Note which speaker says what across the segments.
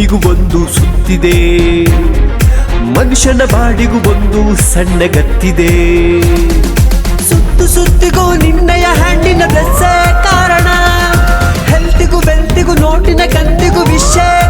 Speaker 1: ಭೂಮಿಗೂ ಒಂದು ಸುತ್ತಿದೆ. ಮನುಷ್ಯನ ಬಾಡಿಗೂ ಒಂದು ಸಣ್ಣ ಗತ್ತಿದೆ. ಸುತ್ತು ಸುತ್ತಿಗೂ ನಿನ್ನಯ ಹಣ್ಣಿನ ಡ್ರೆಸ್ಸೇ ಕಾರಣ. ಹೆಲ್ತಿಗೂ ಬೆಲ್ತಿಗೂ ನೋಟಿನ ಕಂತಿಗೂ ವಿಷಯ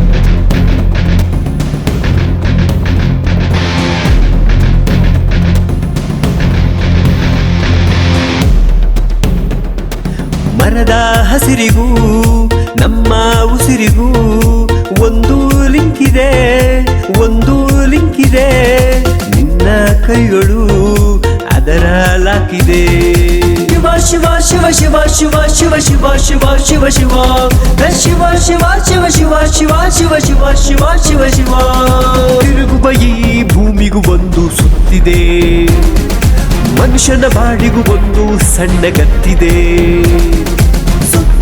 Speaker 1: ಮರದ ಹಸಿರಿಗೂ ನಮ್ಮ ಉಸಿರಿಗೂ ಒಂದು ಲಿಂಕ್ ಇದೆ ಒಂದು ಲಿಂಕ್ ಇದೆ ನಿನ್ನ ಕೈಗಳು ಅದರ ಲಾಕಿದೆ ಶಿವ ಶಿವ ಶಿವ ಶಿವ ಶಿವ ಶಿವ ಶಿವ ಶಿವ ಶಿವ ಶಿವ ಶಿವ ಶಿವ ಶಿವ ಶಿವ ಶಿವ ಶಿವ ಶಿವ ಶಿವ ಶಿವ ತಿರುಗುವ ಈ ಭೂಮಿಗೂ ಒಂದು ಸುತ್ತಿದೆ ಮನುಷ್ಯನ ಬಾಡಿಗೂ ಒಂದು ಸಣ್ಣ ಗತ್ತಿದೆ